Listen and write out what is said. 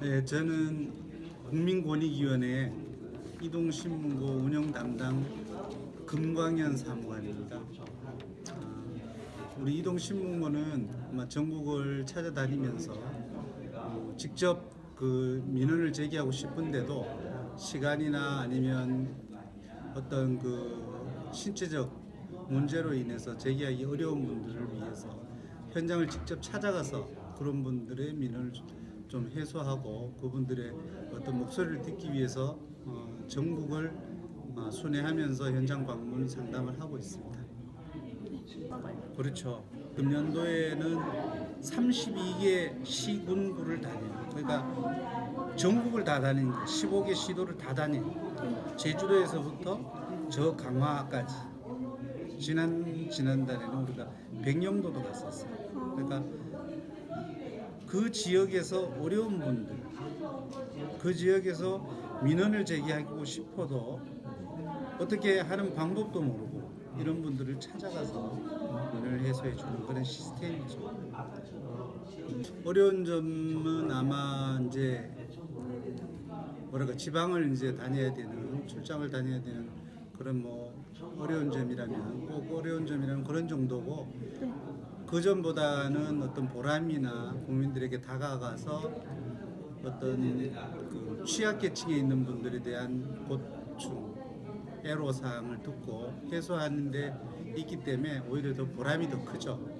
네, 저는 국민권익위원회 이동신문고 운영 담당 금광현 사무관입니다. 아, 우리 이동신문고는 전국을 찾아다니면서 어, 직접 그 민원을 제기하고 싶은데도 시간이나 아니면 어떤 그 신체적 문제로 인해서 제기하기 어려운 분들을 위해서 현장을 직접 찾아가서 그런 분들의 민원을 좀 해소하고 그분들의 어떤 목소리를 듣기 위해서 어, 전국을 어, 순회하면서 현장 방문 상담을 하고 있습니다. 그렇죠. 금년도에는 32개 시군구를 다녀요. 그러니까 전국을 다 거예요. 15개 시도를 다 다녀요. 제주도에서부터 저 강화까지. 지난 지난달에는 우리가 백령도도 갔었어요. 그러니까 그 지역에서 어려운 분들, 그 지역에서 민원을 제기하고 싶어도 어떻게 하는 방법도 모르고 이런 분들을 찾아가서 민원을 해소해 주는 그런 시스템이죠. 어려운 점은 아마 이제 뭐랄까 지방을 이제 다녀야 되는 출장을 다녀야 되는 그런 뭐 어려운 점이라면 꼭 어려운 점이라면 그런 정도고 그 전보다는 어떤 보람이나 국민들에게 다가가서 어떤 그 취약계층에 있는 분들에 대한 고충, 애로사항을 듣고 해소하는 데 있기 때문에 오히려 더 보람이 더 크죠.